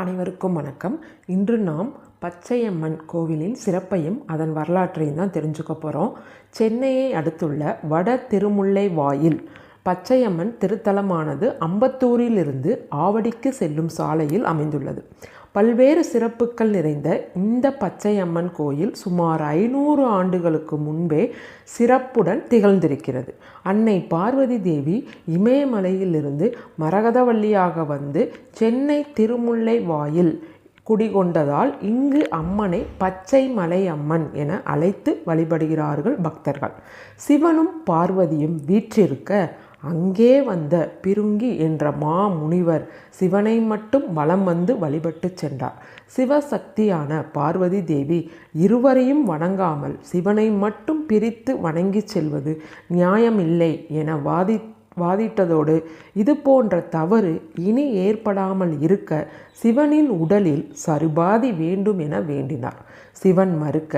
அனைவருக்கும் வணக்கம். இன்று நாம் பச்சையம்மன் கோவிலின் சிறப்பையும் அதன் வரலாற்றையும் தான் தெரிஞ்சுக்க போகிறோம் சென்னையை அடுத்துள்ள வட திருமுல்லை வாயில் பச்சையம்மன் திருத்தலமானது அம்பத்தூரிலிருந்து ஆவடிக்கு செல்லும் சாலையில் அமைந்துள்ளது. பல்வேறு சிறப்புகள் நிறைந்த இந்த பச்சையம்மன் கோயில் சுமார் ஐநூறு ஆண்டுகளுக்கு முன்பே சிறப்புடன் திகழ்ந்திருக்கிறது. அன்னை பார்வதி தேவி இமயமலையிலிருந்து மரகதவள்ளியாக வந்து சென்னை திருமுல்லை வாயில் குடிகொண்டதால் இங்கு அம்மனை பச்சை மலை அம்மன் என அழைத்து வழிபடுகிறார்கள் பக்தர்கள். சிவனும் பார்வதியும் வீற்றிருக்க அங்கே வந்த பிருங்கி என்ற மா முனிவர் சிவனை மட்டும் வலம் வந்து வழிபட்டு சென்றார். சிவசக்தியான பார்வதி தேவி இருவரையும் வணங்காமல் சிவனை மட்டும் பிரித்து வணங்கி செல்வது நியாயமில்லை என வாதி வாதிட்டதோடு இது போன்ற தவறு இனி ஏற்படாமல் இருக்க சிவனின் உடலில் சரிபாதி வேண்டும் என வேண்டினார். சிவன் மறுக்க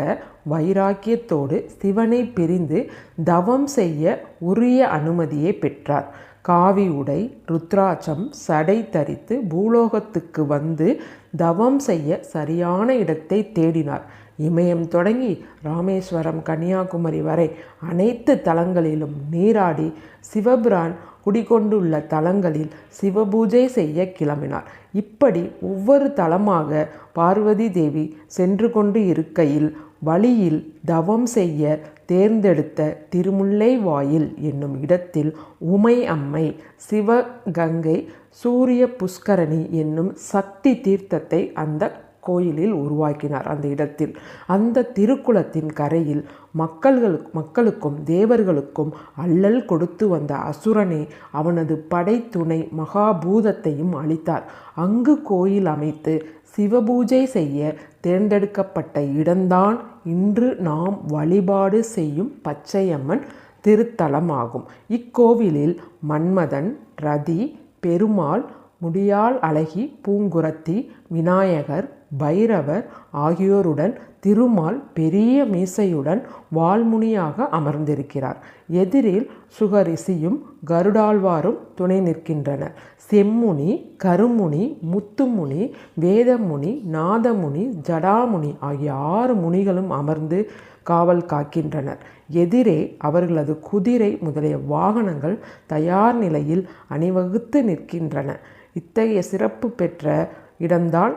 வைராக்கியத்தோடு சிவனை பிரிந்து தவம் செய்ய உரிய அனுமதியை பெற்றார். காவி உடை ருத்ராட்சம் சடை தரித்து பூலோகத்துக்கு வந்து தவம் செய்ய சரியான இடத்தை தேடினார். இமயம் தொடங்கி ராமேஸ்வரம் கன்னியாகுமரி வரை அனைத்து தலங்களிலும் நீராடி சிவபிரான் குடிகொண்டுள்ள தலங்களில் சிவபூஜை செய்ய கிளம்பினார். இப்படி ஒவ்வொரு தலமாக பார்வதி தேவி சென்று கொண்டு இருக்கையில் வழியில் தவம் செய்ய தேர்ந்தெடுத்த திருமுல்லை வாயில் என்னும் இடத்தில் உமை அம்மை சிவகங்கை சூரிய புஷ்கரணி என்னும் சக்தி தீர்த்தத்தை அந்த கோயிலில் உருவாக்கினார் அந்த இடத்தில். அந்த திருக்குளத்தின் கரையில் மக்கள்களுக்கு மக்களுக்கும் தேவர்களுக்கும் அல்லல் கொடுத்து வந்த அசுரனே அவனது படைத்துணை மகாபூதத்தையும் அளித்தார் அங்கு கோயில் அமைத்து சிவபூஜை செய்ய தேர்ந்தெடுக்கப்பட்ட இடம்தான் இன்று நாம் வழிபாடு செய்யும் பச்சையம்மன் திருத்தலமாகும். இக்கோவிலில் மன்மதன் ரதி பெருமாள் முடியால் அழகி பூங்குரத்தி விநாயகர் பைரவர் ஆகியோருடன் திருமால் பெரிய மீசையுடன் வால்முனியாக அமர்ந்திருக்கிறார். எதிரில் சுகரிசியும் கருடாழ்வாரும் துணை நிற்கின்றனர். செம்முனி கருமுனி முத்துமுனி வேதமுனி நாதமுனி ஜடாமுனி ஆகிய ஆறு முனிகளும் அமர்ந்து காவல் காக்கின்றனர். எதிரே அவர்களது குதிரை முதலிய வாகனங்கள் தயார் நிலையில் அணிவகுத்து நிற்கின்றன. இத்தகைய சிறப்பு பெற்ற இடம்தான்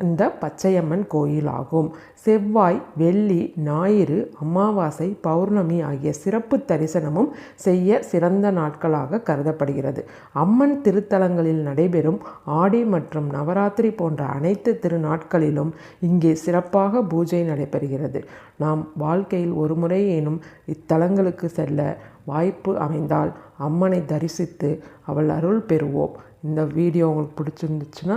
இந்த பச்சையம்மன் கோயில் ஆகும் செவ்வாய் வெள்ளி ஞாயிறு அமாவாசை பௌர்ணமி ஆகிய சிறப்பு தரிசனமும் செய்ய சிறந்த நாட்களாக கருதப்படுகிறது. அம்மன் திருத்தலங்களில் நடைபெறும் ஆடி மற்றும் நவராத்திரி போன்ற அனைத்து திருநாட்களிலும் இங்கே சிறப்பாக பூஜை நடைபெறுகிறது. நாம் வாழ்க்கையில் ஒரு முறையேனும் இத்தலங்களுக்கு செல்ல வாய்ப்பு அமைந்தால் அம்மனை தரிசித்து அவள் அருள் பெறுவோம். இந்த வீடியோ உங்களுக்கு பிடிச்சிருந்துச்சுன்னா